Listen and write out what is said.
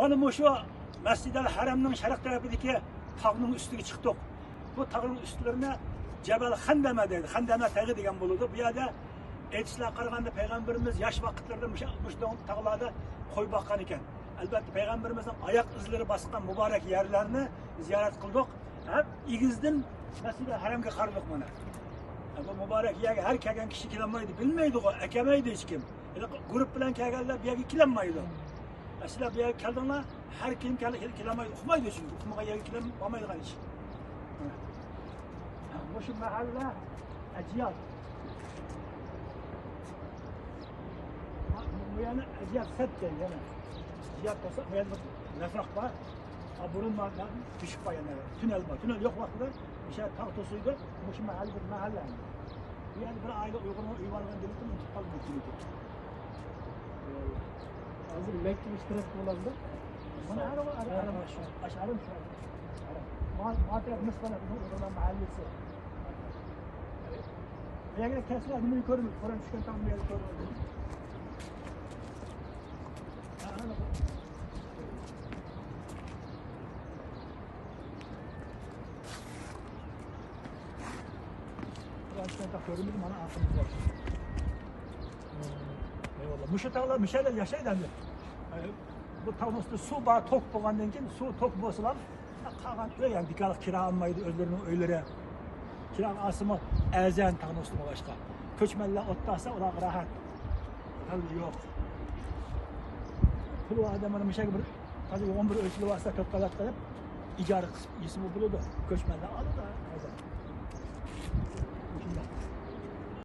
Mana mushu Masjidil Haramning sharq tarafidagi tog'ning ustiga chiqdik. Bu tog'ning ustlarini Jabal Xandama deydi. Xandama tog'i degan bo'ladi. Bu yerda aytishlar qaraganda payg'ambarimiz yosh vaqtlarida mushu tog'larda qo'y boqqan ekan. Albatta payg'ambarimizning oyoq izlari bosgan muborak yerlarni ziyorat qildik. Ham igizdan Masjidil Haramga qardik mana. Bu muborak yerga har kelgan kishi kelolmaydi, bilmaydi, akamaydi hech kim. Guruh bilan kelganlar bu yerga kelolmaydi. Mesela bir yerge keldiğinde her kim kilenmaydı. Okumaydı çünkü. Okumaya kilenmaydı hiç. Evet. Ya Bu şu mahalle Eciyat. Ha, Bu yana Eciyat set değil yani. Eciyat olsa bu yana nefrak var. Burun var, düşük var yani. Tünel var. Tünel yok vakti. Bir şey tahtosuydu. Bu şu mahalle bir mahalle yani. Bir aile uygulama uyvarlığın delikten intikal bütünüydü. Hazır mektup iştirak kullandı. Ara şu. Aşağıda mı şu an? Ara. Ma Matraf Mısır'a uygulama mahallesi. Veya gene kesin adımı yukarı mı? Koran çıkan tam bir yukarı mı? Tam görünür mü? Ana aklımız var. Eyvallah. Muşu tağlar, müşerler yaşaydı hem de. Yani bu üstü su bağ tok bolgandan keyin su tok bolsalar kalan öy yani dikkat kira almaydı özlerinin öylere. Kira asımı ezen üstüne başka. Köçmeller otlasa ular rahat. Tabii yok. Pulu adamın müşek bir Hadi 11 ölçülü varsa köp kalat kalıp icara kısmı buludu. Köçmeller alı da ezen.